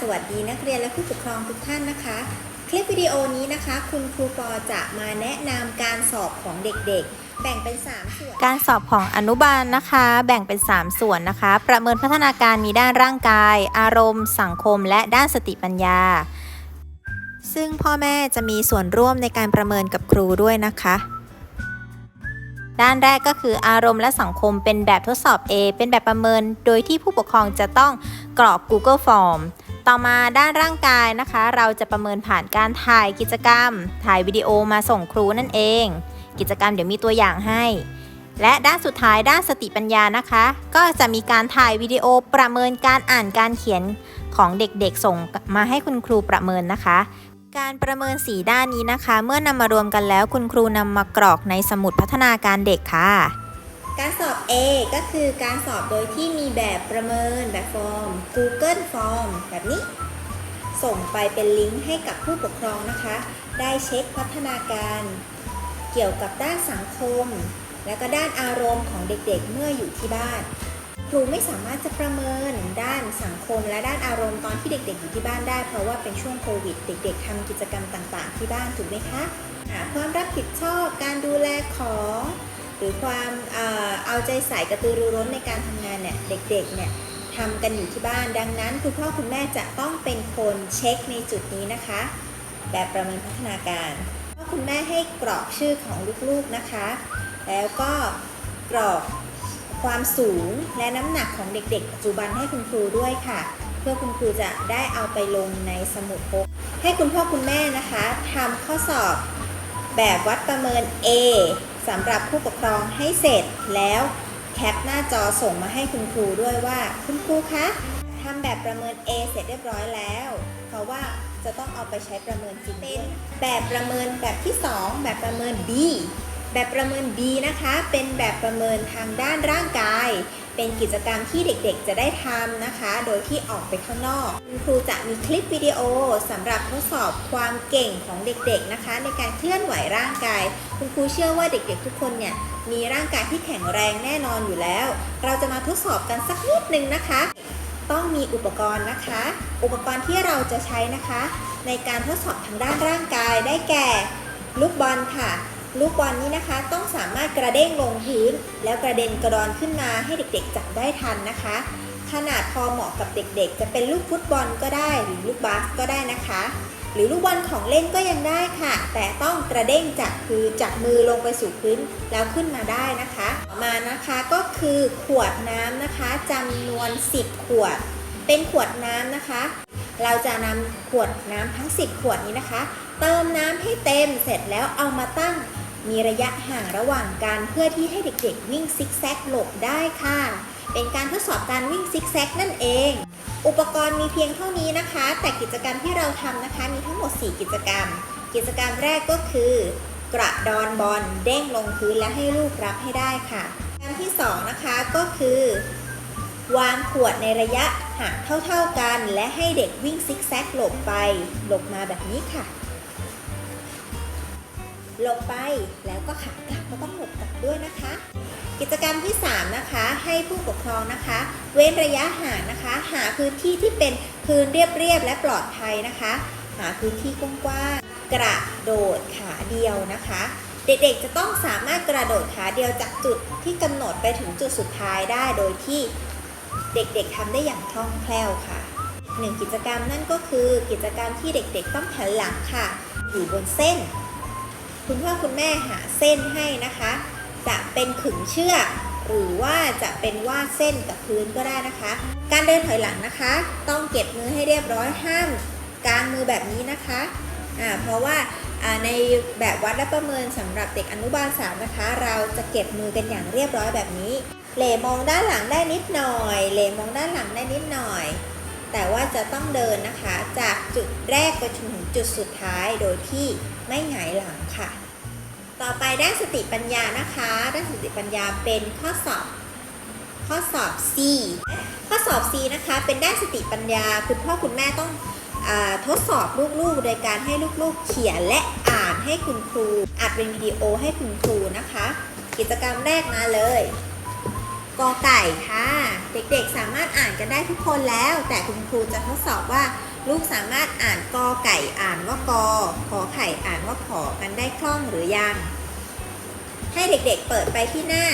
สวัสดีนักเรียนและผู้ปกครองทุกท่านนะคะ คลิปวิดีโอนี้นะคะ คุณครูปอจะมาแนะนำการสอบของเด็กๆ แบ่งเป็น 3 ส่วน การสอบของอนุบาลนะคะ แบ่งเป็น 3 ส่วนนะคะ ประเมินพัฒนาการมีด้านร่างกาย อารมณ์ สังคม และด้านสติปัญญา ซึ่งพ่อแม่จะมีส่วนร่วมในการประเมินกับครูด้วยนะคะด้านแรกก็คืออารมณ์และสังคมเป็นแบบทดสอบ A เป็นแบบประเมิน โดยที่ผู้ปกครองจะต้องกรอก Google Form ต่อมาด้านร่างกายนะคะ เราจะประเมินผ่านการถ่ายกิจกรรม ถ่ายวิดีโอมาส่งครูนั่นเอง กิจกรรมเดี๋ยวมีตัวอย่างให้ และด้านสุดท้ายด้านสติปัญญานะคะ ก็จะมีการถ่ายวิดีโอประเมินการอ่านการเขียนของเด็กๆส่งมาให้คุณครูประเมินนะคะ การประเมินสีด้านนี้นะคะ เมื่อนำมารวมกันแล้วคุณครูนำมากรอกในสมุดพัฒนาการเด็กค่ะ การสอบ A ก็คือการสอบโดยที่มีแบบประเมินแบบฟอร์ม Google Form แบบนี้ ส่งไปเป็นลิงก์ให้กับผู้ปกครองนะคะ ได้เช็คพัฒนาการ เกี่ยวกับด้านสังคม และก็ด้านอารมณ์ของเด็กๆเมื่ออยู่ที่บ้าน ครูไม่สามารถจะประเมินด้านสังคม และด้านอารมณ์ตอนที่เด็กๆอยู่ที่บ้านได้ เพราะว่าเป็นช่วงโควิด เด็ก ๆทำกิจกรรมต่าง ๆ ที่บ้านถูกไหมคะอ่าความรับผิดชอบการดูแลของ หรือความเอาใจใส่กระตือรือร้นในการทำงานเนี่ยเด็กๆเนี่ยทำกันอยู่ที่บ้านดังนั้น คุณพ่อคุณแม่จะต้องเป็นคนเช็คในจุดนี้นะคะ แบบประเมินพัฒนาการพ่อคุณแม่ให้กรอกชื่อของลูกๆนะคะ แล้วก็กรอกความสูงและน้ำหนักของเด็กๆปัจจุบันให้คุณครูด้วยค่ะ เพื่อคุณครูจะได้เอาไปลงในสมุดพกให้คุณพ่อคุณแม่นะคะทำข้อสอบแบบวัดประเมิน A สำหรับผู้ปกครองให้เสร็จแล้วแคปหน้าจอส่งมาให้คุณครูด้วยว่าคุณครูคะทำแบบประเมิน A เสร็จเรียบร้อยแล้ว เพราะว่าจะต้องเอาไปใช้ประเมินจริงเป็นแบบประเมินแบบที่ 2 แบบประเมิน B แบบประเมิน B นะคะ เป็นแบบประเมินทางด้านร่างกาย เป็นกิจกรรมที่เด็กๆ จะได้ทำนะคะ โดยที่ออกไปข้างนอกคุณครูจะมีคลิปวิดีโอสำหรับทดสอบความเก่งของเด็กๆนะคะ ในการเคลื่อนไหวร่างกาย คุณครูเชื่อว่าเด็กๆ ทุกคนเนี่ยมีร่างกายที่แข็งแรงแน่นอนอยู่แล้ว เราจะมาทดสอบกันสักนิดนึงนะคะ ต้องมีอุปกรณ์นะคะ อุปกรณ์ที่เราจะใช้นะคะ ในการทดสอบทางด้านร่างกายได้แก่ลูกบอลค่ะ ลูกบอลนี้นะคะต้องสามารถกระเด้งลงพื้น แล้วกระเด็นกระดอนขึ้นมาให้เด็กๆจับได้ทันนะคะ ขนาดพอเหมาะกับเด็กๆ จะเป็นลูกฟุตบอลก็ได้หรือลูกบาสก็ได้นะคะ หรือลูกบอลของเล่นก็ยังได้ค่ะ แต่ต้องกระเด้งจากคือจากมือลงไปสู่พื้นแล้วขึ้นมาได้นะคะต่อมานะคะก็คือขวดน้ำนะคะจำนวน 10 ขวด เป็นขวดน้ำนะคะ เราจะนำขวดน้ำทั้ง 10 ขวดนี้นะคะ เติมน้ำให้เต็มเสร็จแล้วเอามาตั้ง มีระยะห่างระหว่างกันเพื่อที่ให้เด็กๆ วิ่งซิกแซกหลบได้ค่ะ เป็นการทดสอบการวิ่งซิกแซกนั่นเอง อุปกรณ์มีเพียงเท่านี้นะคะ แต่กิจกรรมที่เราทำนะคะ มีทั้งหมด 4 กิจกรรม กิจกรรมแรกก็คือ กระดอนบอลเด้งลงพื้นและให้ลูกรับให้ได้ค่ะกิจกรรมที่ 2 นะคะก็คือ วางขวดในระยะห่างเท่าๆกัน และให้เด็กวิ่งซิกแซกหลบไปหลบมาแบบนี้ค่ะ หลบไปแล้วก็ขากลับก็ต้องหลบกลับด้วยนะคะ กิจกรรมที่ 3 นะคะ ให้ผู้ปกครองนะคะ เว้นระยะห่างนะคะ หาพื้นที่ที่เป็นพื้นเรียบๆและปลอดภัยนะคะ หาพื้นที่กว้างๆกระโดดขาเดียวนะคะ เด็กๆจะต้องสามารถกระโดดขาเดียวจากจุดที่กำหนดไปถึงจุดสุดท้ายได้โดยที่เด็กๆทำได้อย่างคล่องแคล่วค่ะหนึ่งกิจกรรมนั่นก็คือกิจกรรมที่เด็กๆต้องหันหลังค่ะ อยู่บนเส้น คุณพ่อคุณแม่หาเส้นให้นะคะ จะเป็นขึงเชือกหรือว่าจะเป็นวาดเส้นกับพื้นก็ได้นะคะ การเดินถอยหลังนะคะ ต้องเก็บมือให้เรียบร้อยห้ามกางมือแบบนี้นะคะอ่าเพราะว่าในแบบวัดและประเมินสำหรับเด็กอนุบาลสามนะคะ เราจะเก็บมือกันอย่างเรียบร้อยแบบนี้เหลมองด้านหลังได้นิดหน่อยเหลมองด้านหลังได้นิดหน่อย แต่ว่าจะต้องเดินนะคะ จากจุดแรกไปจนถึงจุดสุดท้ายโดยที่ไม่หงายหลังค่ะ ต่อไปด้านสติปัญญานะคะ ด้านสติปัญญาเป็นข้อสอบ ข้อสอบ C ข้อสอบ C นะคะ เป็นด้านสติปัญญา คุณพ่อคุณแม่ต้องอทดสอบลูกๆ โดยการให้ลูกๆ เขียนและอ่านให้คุณครูอัดเป็นวิดีโอให้คุณครูนะคะ กิจกรรมแรกมาเลย กอไก่ค่ะ เด็กๆสามารถอ่านกันได้ทุกคนแล้ว แต่คุณครูจะทดสอบว่า ลูกสามารถอ่านกอไก่อ่านว่ากอขอไข่อ่านว่าขอกันได้คล่องหรือยัง ให้เด็กๆเปิดไปที่หน้า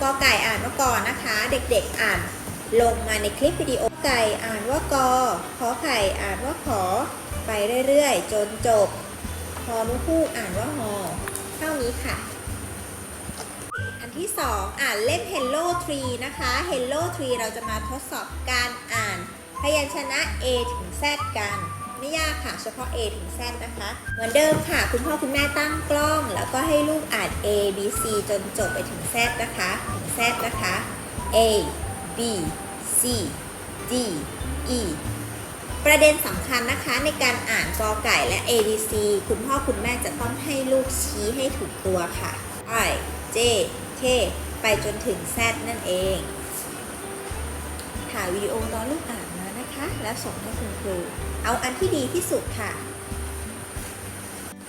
กอไก่อ่านว่ากอนะคะ เด็กๆอ่านลงมาในคลิปวิดีโอไก่อ่านว่ากอขอไข่อ่านว่าขอ ไปเรื่อยๆ จนจบพอมุคู่อ่านว่าฮอเท่านี้ค่ะ ที่ 2 อ่านเล่ม Hello Tree นะคะ Hello Tree เราจะมาทดสอบการอ่าน พยัญชนะ A ถึง Z กัน ไม่ยากค่ะ เฉพาะ A ถึง Z นะคะ เหมือนเดิมค่ะ คุณพ่อคุณแม่ตั้งกล้อง แล้วก็ให้ลูกอ่าน A B C จนจบไปถึง Z นะคะ ถึง Z นะคะ A B C D E ประเด็นสำคัญนะคะในการอ่านกอไก่และ A B C คุณพ่อคุณแม่จะต้องให้ลูกชี้ให้ถูกตัวค่ะ I J K ไปจนถึง Z นั่นเองถ่ายวิดีโอตอนลูกอ่านมานะคะ แล้วส่งให้คุณครู เอาอันที่ดีที่สุดค่ะ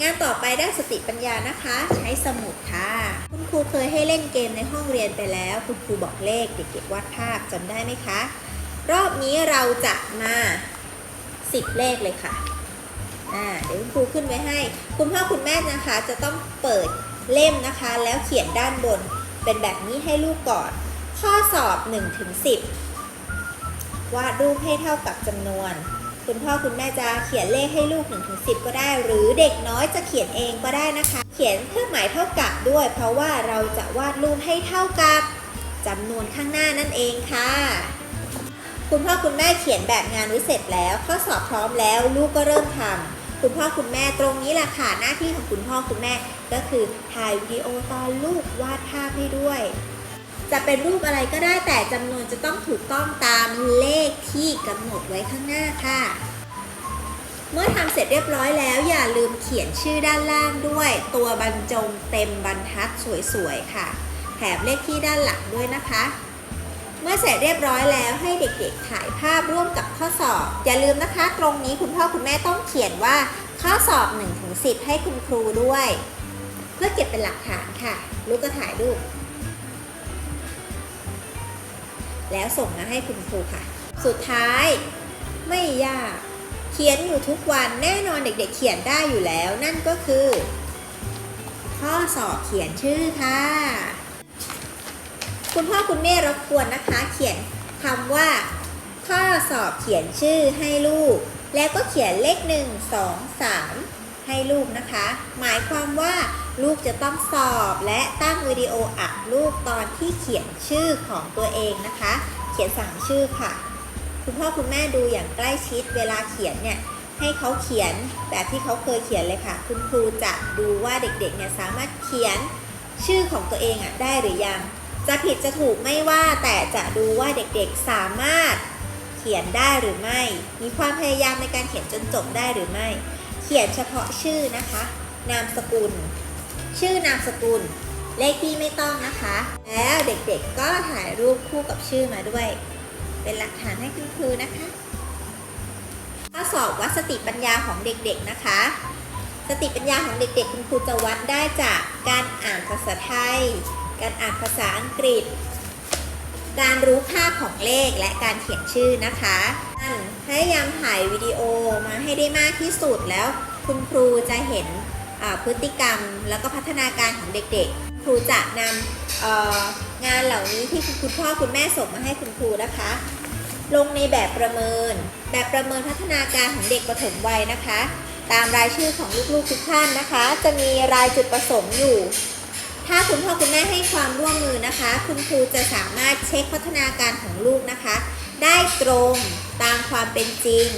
งานต่อไปด้านสติปัญญานะคะ ใช้สมุดค่ะ คุณครูเคยให้เล่นเกมในห้องเรียนไปแล้ว คุณครูบอกเลขเด็กๆวาดภาพจำได้ไหมคะ รอบนี้เราจะมา 10 เลขเลยค่ะเดี๋ยวคุณครูขึ้นไว้ให้ คุณพ่อคุณแม่นะคะจะต้องเปิด เล่มนะคะ แล้วเขียนด้านบนเป็นแบบนี้ให้ลูกก่อน ข้อสอบ1ถึง10 วาดรูปให้เท่ากับจำนวน คุณพ่อคุณแม่จะเขียนเลขให้ลูก1ถึง10 ก็ได้ หรือเด็กน้อยจะเขียนเองก็ได้นะคะ เขียนเครื่องหมายเท่ากับด้วย เพราะว่าเราจะวาดรูปให้เท่ากับจำนวนข้างหน้านั่นเองค่ะคุณพ่อคุณแม่เขียนแบบงานไว้เสร็จแล้ว ข้อสอบพร้อมแล้ว ลูกก็เริ่มทำคุณพ่อคุณแม่ตรงนี้แหละค่ะหน้าที่ของคุณพ่อคุณแม่ ก็คือถ่ายวิดีโอตอนลูกวาดภาพให้ด้วย จะเป็นรูปอะไรก็ได้แต่จำนวนจะต้องถูกต้องตามเลขที่กำหนดไว้ข้างหน้าค่ะ เมื่อทำเสร็จเรียบร้อยแล้ว อย่าลืมเขียนชื่อด้านล่างด้วย ตัวบรรจงเต็มบรรทัดสวยๆค่ะ แถมเลขที่ด้านหลังด้วยนะคะเมื่อเสร็จเรียบร้อยแล้วให้เด็กๆ ถ่ายภาพร่วมกับข้อสอบ อย่าลืมนะคะ ตรงนี้คุณพ่อคุณแม่ต้องเขียนว่าข้อสอบ1ถึง10 ให้คุณครูด้วย พื่อเก็บเป็นหลักฐานค่ะลูกก็ถ่ายรูป แล้วส่งมาให้คุณครูค่ะ สุดท้ายไม่ยาก เขียนอยู่ทุกวันแน่นอนเด็กๆ เขียนได้อยู่แล้ว นั่นก็คือ ข้อสอบเขียนชื่อค่ะ คุณพ่อคุณแม่รบกวนนะคะ เขียนคำว่า ข้อสอบเขียนชื่อให้ลูก แล้วก็เขียนเลข1 2 3ให้ลูกนะคะ หมายความว่า ลูกจะต้องสอบและตั้งวิดีโออัดลูกตอนที่เขียนชื่อของตัวเองนะคะ เขียนสามชื่อค่ะ คุณพ่อคุณแม่ดูอย่างใกล้ชิดเวลาเขียนเนี่ยให้เขาเขียนแบบที่เขาเคยเขียนเลยค่ะ คุณครูจะดูว่าเด็กๆเนี่ยสามารถเขียนชื่อของตัวเองอะได้หรือยัง จะผิดจะถูกไม่ว่าแต่จะดูว่าเด็กๆสามารถเขียนได้หรือไม่ มีความพยายามในการเขียนจนจบได้หรือไม่ เขียนเฉพาะชื่อนะคะ นามสกุล ชื่อนามสกุล เลขที่ไม่ต้องนะคะ แล้วเด็กๆก็ถ่ายรูปคู่กับชื่อมาด้วย เป็นหลักฐานให้คุณครูนะคะข้อสอบวัดสติปัญญาของเด็กๆนะคะ สติปัญญาของเด็กๆ คุณครูจะวัดได้จากการอ่านภาษาไทย การอ่านภาษาอังกฤษ การรู้ค่าของเลขและการเขียนชื่อนะคะพยายามถ่ายวิดีโอมาให้ได้มากที่สุดแล้วคุณครูจะเห็น พฤติกรรม แล้วก็พัฒนาการของเด็กๆ ครูจะนำงานเหล่านี้ที่คุณพ่อคุณแม่ส่งมาให้คุณครูนะคะ ลงในแบบประเมิน แบบประเมินพัฒนาการของเด็กปฐมวัยนะคะ ตามรายชื่อของลูกๆทุกท่านนะคะ จะมีรายจุดประสงค์อยู่ถ้าคุณพ่อคุณแม่ให้ความร่วมมือนะคะ คุณครูจะสามารถเช็คพัฒนาการของลูกนะคะ ได้ตรงตามความเป็นจริง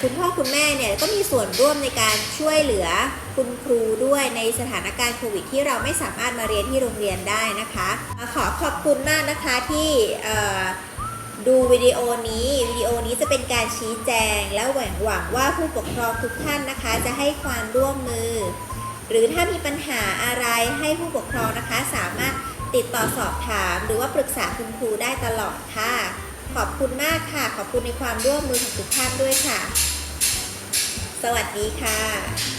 คุณพ่อคุณแม่เนี่ยก็มีส่วนร่วมในการช่วยเหลือคุณครูด้วยในสถานการณ์โควิดที่เราไม่สามารถมาเรียนที่โรงเรียนได้นะคะ ขอขอบคุณมากนะคะที่ดูวิดีโอนี้ วิดีโอนี้จะเป็นการชี้แจง และหวังหวังว่าผู้ปกครองทุกท่านนะคะ จะให้ความร่วมมือ หรือถ้ามีปัญหาอะไรให้ผู้ปกครองนะคะ สามารถติดต่อสอบถาม หรือว่าปรึกษาคุณครูได้ตลอดค่ะ ขอบคุณมากค่ะ ขอบคุณในความร่วมมือของทุกท่านด้วยค่ะ สวัสดีค่ะ